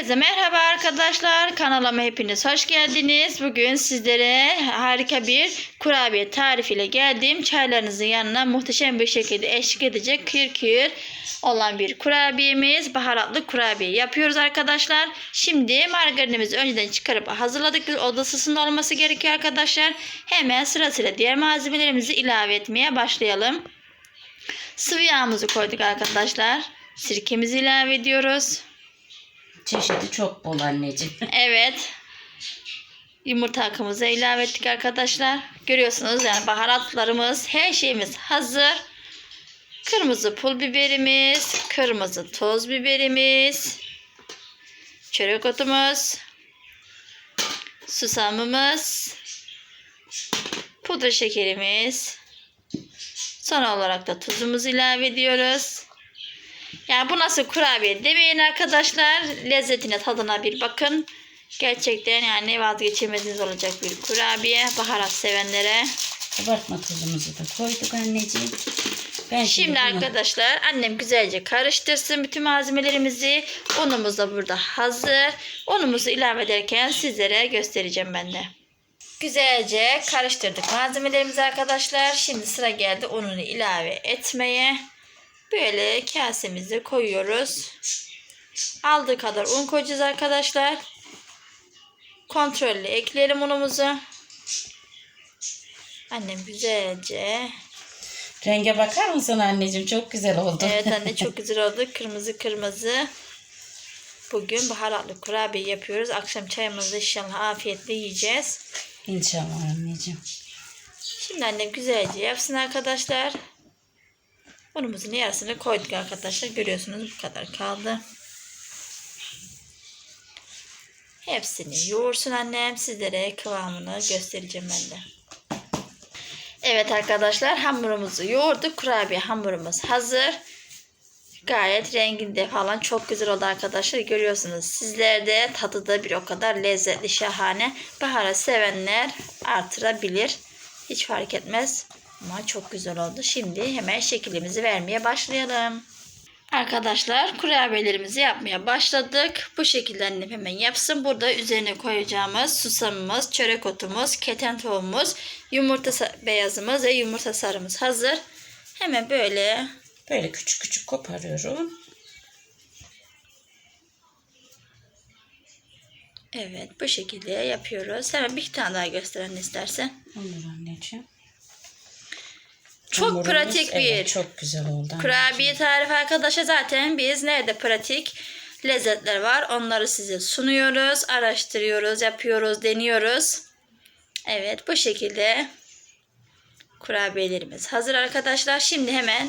Herkese merhaba arkadaşlar. Kanalıma hepiniz hoş geldiniz. Bugün sizlere harika bir kurabiye tarifiyle geldim. Çaylarınızın yanına muhteşem bir şekilde eşlik edecek kır kır olan bir kurabiyemiz. Baharatlı kurabiye yapıyoruz arkadaşlar. Şimdi margarinimizi önceden çıkarıp hazırladık. Bir oda ısısında olması gerekiyor arkadaşlar. Hemen sırasıyla diğer malzemelerimizi ilave etmeye başlayalım. Sıvı yağımızı koyduk arkadaşlar. Sirkemizi ilave ediyoruz. Çeşidi çok bol anneciğim. Evet. Yumurta akımızı ilave ettik arkadaşlar. Görüyorsunuz yani baharatlarımız, her şeyimiz hazır. Kırmızı pul biberimiz, kırmızı toz biberimiz, çörek otumuz, susamımız, pudra şekerimiz. Son olarak da tuzumuzu ilave ediyoruz. Yani bu nasıl kurabiye demeyin arkadaşlar. Lezzetine tadına bir bakın. Gerçekten yani vazgeçilmeziniz olacak bir kurabiye. Baharat sevenlere. Kabartma tuzumuzu da koyduk anneciğim. Ben Şimdi bunu- arkadaşlar annem güzelce karıştırsın bütün malzemelerimizi. Unumuz da burada hazır. Unumuzu ilave ederken sizlere göstereceğim ben de. Güzelce karıştırdık malzemelerimizi arkadaşlar. Şimdi sıra geldi ununu ilave etmeye. Böyle kasemize koyuyoruz. Aldığı kadar un koyacağız arkadaşlar. Kontrollü ekleyelim unumuzu. Annem güzelce Renge bakar mısın anneciğim? Çok güzel oldu. Evet anne çok güzel oldu. Kırmızı kırmızı. Bugün baharatlı kurabiye yapıyoruz. Akşam çayımızı inşallah afiyetle yiyeceğiz. İnşallah anneciğim. Şimdi annem güzelce yapsın arkadaşlar. Unumuzun yarısını koyduk arkadaşlar. Görüyorsunuz bu kadar kaldı. Hepsini yoğursun annem. Sizlere kıvamını göstereceğim ben de. Evet arkadaşlar hamurumuzu yoğurduk. Kurabiye hamurumuz hazır. Gayet renginde falan çok güzel oldu arkadaşlar. Görüyorsunuz sizler de tadı da bir o kadar lezzetli şahane. Baharat sevenler artırabilir. Hiç fark etmez. Ama çok güzel oldu. Şimdi hemen şeklimizi vermeye başlayalım. Arkadaşlar kurabiyelerimizi yapmaya başladık. Bu şekilde annem hemen yapsın. Burada üzerine koyacağımız susamımız, çörek otumuz, keten tohumumuz, yumurta beyazımız ve yumurta sarımız hazır. Hemen böyle Böyle küçük küçük koparıyorum. evet bu şekilde yapıyoruz. Hemen bir tane daha gösteren istersen. Olur anneciğim. Çok pratik bir evet, çok güzel oldu. Kurabiye tarifi arkadaşlar zaten biz nerede pratik lezzetler var onları size sunuyoruz, araştırıyoruz, yapıyoruz, deniyoruz. Evet bu şekilde kurabiyelerimiz hazır arkadaşlar. Şimdi hemen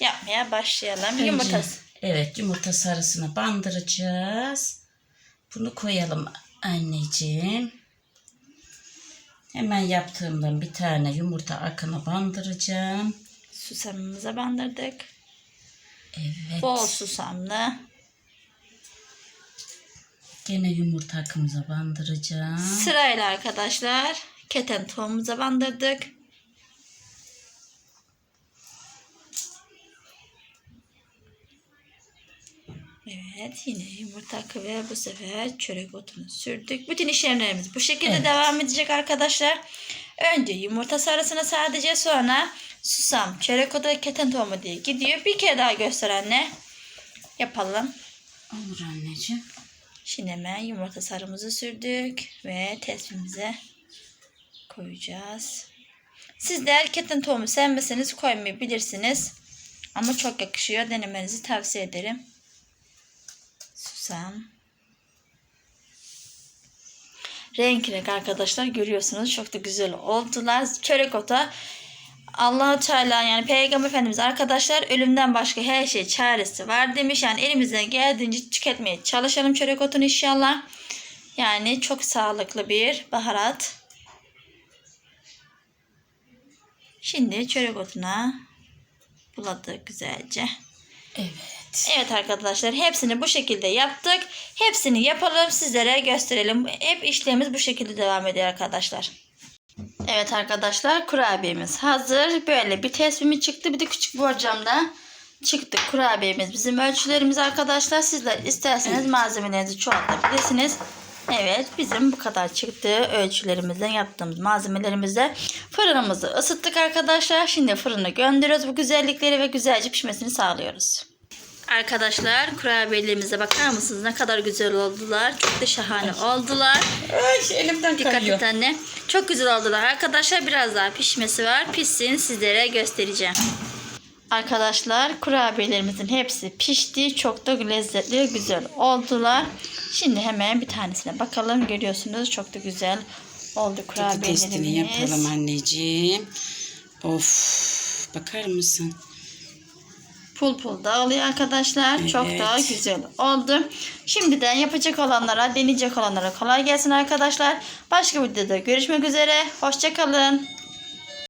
yapmaya başlayalım. Önce- Yumurtası. Evet yumurta sarısını bandıracağız. Bunu koyalım anneciğim. Hemen yaptığımdan bir tane yumurta akını bandıracağım. Susamımıza bandırdık. Evet. Bol susamlı. Gene yumurta akımıza bandıracağım. Sırayla arkadaşlar keten tohumumuza bandırdık. Evet yine yumurta akı ve bu sefer çörek otunu sürdük. Bütün işlemlerimiz bu şekilde Evet. devam edecek arkadaşlar. Önce yumurta sarısını sadece sonra susam, çörek otu ve keten tohumu diye gidiyor. Bir kere daha göster anne. Yapalım. Olur anneciğim. Şimdi hemen yumurta sarımızı sürdük ve tespimize koyacağız. Sizler keten tohumu sevmeseniz koymayabilirsiniz. Ama çok yakışıyor. Denemenizi tavsiye ederim. Susam. Renk renk arkadaşlar görüyorsunuz. Çok da güzel oldular. Çörek ota allah Teala yani Peygamber Efendimiz arkadaşlar ölümden başka her şey çaresi var demiş. Yani elimizden geldiğince tüketmeye çalışalım çörek otunu inşallah. Yani çok sağlıklı bir baharat. Şimdi çörek otuna buladık güzelce. Evet. Evet arkadaşlar hepsini bu şekilde yaptık. Hepsini yapalım sizlere gösterelim. Hep işlemimiz bu şekilde devam ediyor arkadaşlar. Evet arkadaşlar kurabiyemiz hazır. Böyle bir tespimi çıktı. Bir de küçük borcamda çıktı kurabiyemiz bizim ölçülerimiz arkadaşlar. Sizler isterseniz malzemelerinizi çoğaltabilirsiniz. Evet bizim bu kadar çıktığı ölçülerimizden yaptığımız malzemelerimizle fırınımızı ısıttık arkadaşlar. Şimdi fırını gönderiyoruz bu güzellikleri ve güzelce pişmesini sağlıyoruz. Arkadaşlar kurabiyelerimize bakar mısınız? Ne kadar güzel oldular. Çok da şahane oldular. Ay elimden Dikkat et anne. Çok güzel oldular. Arkadaşlar biraz daha pişmesi var. Pişsin sizlere göstereceğim. Arkadaşlar kurabiyelerimizin hepsi pişti. Çok da lezzetli güzel oldular. Şimdi hemen bir tanesine bakalım. Görüyorsunuz çok da güzel oldu Tadı testini yapalım kurabiyelerimiz. anneciğim. Of bakar mısın? Pul pul dağılıyor arkadaşlar. Çok Evet. daha güzel oldu. Şimdiden yapacak olanlara, deneyecek olanlara kolay gelsin arkadaşlar. Başka bir videoda görüşmek üzere. Hoşçakalın.